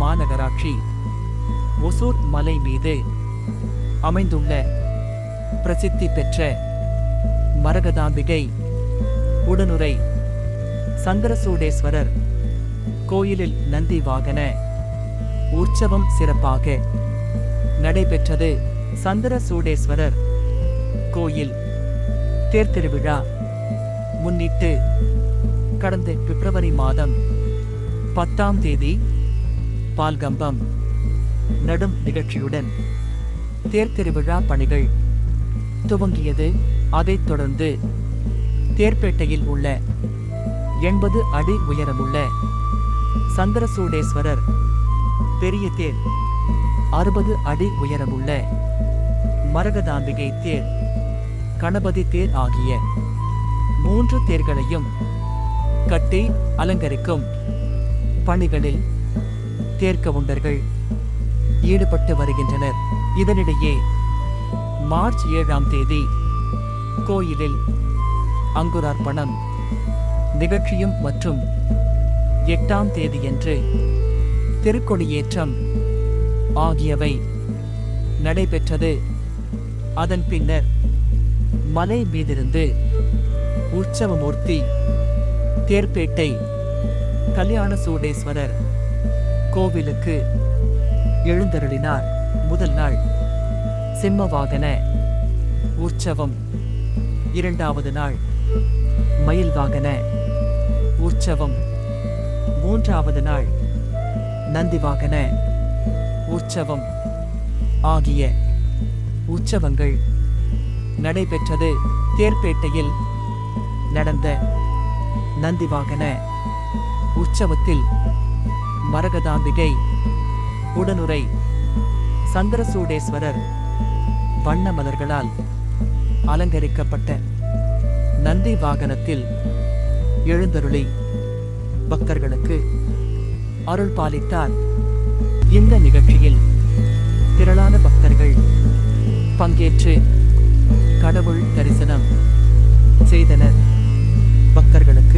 மாநகராட்சி. ஒசூர் மலை மீது அமைந்துள்ள பிரசித்தி பெற்ற மரகதாம்பிகை உடனுரை சந்திரசூடேஸ்வரர் கோயிலில் நந்தி வாகன உற்சவம் சிறப்பாக நடைபெற்றது. சந்திரசூடேஸ்வரர் கோயில் தேர்திருவிழா முன்னிட்டு கடந்த பிப்ரவரி மாதம் பத்தாம் தேதி பால்கம்பம் நடும் நிகழ்ச்சியுடன் தேர்திருவிழா பணிகள் துவங்கியது. அதைத் தொடர்ந்து தேர்பேட்டையில் உள்ள எண்பது அடி உயரமுள்ள சந்திரசூடேஸ்வரர் பெரிய தேர் அறுபது அடி உயரமுள்ள மரகதாம்பிகை தேர் கணபதி தேர் ஆகிய மூன்று தேர்களையும் கட்டி அலங்கரிக்கும் பணிகளில் தேர்க்கவுண்டர்கள் ஈடுபட்டு வருகின்றனர். இதனிடையே மார்ச் ஏழாம் தேதி கோயிலில் அங்குரார்ப்பணம் நிகழ்ச்சியும் மற்றும் எட்டாம் தேதியன்று திருக்கொடியேற்றம் ஆகியவை நடைபெற்றது. அதன் பின்னர் மலை மீதிருந்து உற்சவமூர்த்தி தேர்பேட்டை கல்யாண சூடேஸ்வரர் கோவிலுக்கு எழுந்தருளினார். முதல் நாள் சிம்மவாகன உற்சவம். இரண்டாவது நாள் மயில் வாகன உற்சவம். மூன்றாவது நாள் நந்திவாகன உற்சவம். ஆகிய உற்சவங்கள் நடைபெற்றது. தேர்பேட்டையில் நடந்த நந்திவாகன உற்சவத்தில் மரகதாம்பிகை உடனுரை சந்திரசூடேஸ்வரர் வண்ண மலர்களால் அலங்கரிக்கப்பட்ட நந்தி வாகனத்தில் எழுந்தருளி பக்தர்களுக்கு அருள் பாலித்தார். இந்த நிகழ்ச்சியில் திரளான பக்தர்கள் பங்கேற்று கடவுள் தரிசனம் செய்தனர். பக்தர்களுக்கு